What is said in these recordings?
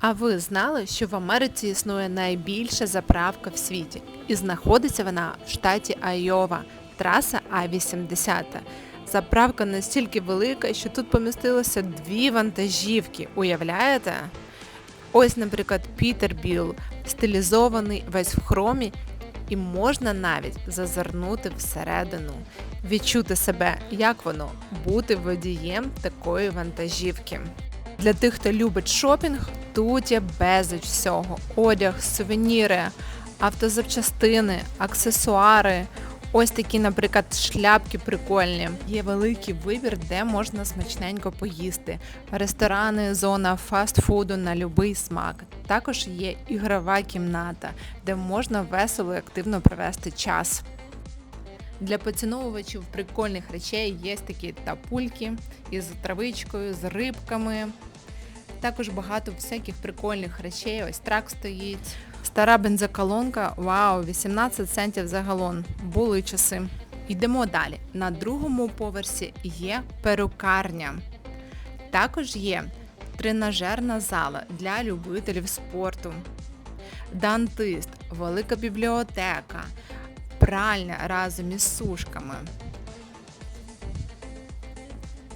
А ви знали, що в Америці існує найбільша заправка в світі? І знаходиться вона в штаті Айова, траса А-80. Заправка настільки велика, що тут помістилося дві вантажівки. Уявляєте? Ось, наприклад, Пітербіл, стилізований весь в хромі, і можна навіть зазирнути всередину, відчути себе, як воно бути водієм такої вантажівки. Для тих, хто любить шопінг, тут є безліч всього: одяг, сувеніри, автозапчастини, аксесуари. Ось такі, наприклад, шляпки прикольні. Є великий вибір, де можна смачненько поїсти. Ресторани, зона фастфуду на будь-який смак. Також є ігрова кімната, де можна весело і активно провести час. Для поціновувачів прикольних речей є такі тапульки із травичкою, з рибками. Також багато всяких прикольних речей. Ось трак стоїть. Стара бензоколонка, вау, 18 центів за галон. Були часи. Йдемо далі. На другому поверсі є перукарня. Також є тренажерна зала для любителів спорту, дантист, велика бібліотека, пральня разом із сушками.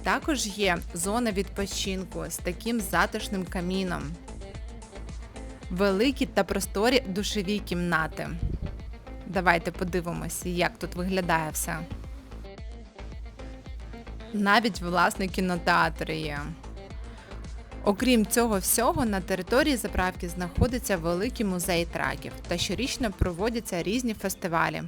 Також є зона відпочинку з таким затишним каміном. Великі та просторі душові кімнати. Давайте подивимося, як тут виглядає все. Навіть власний кінотеатр є. Окрім цього всього, на території заправки знаходиться великий музей траків та щорічно проводяться різні фестивалі.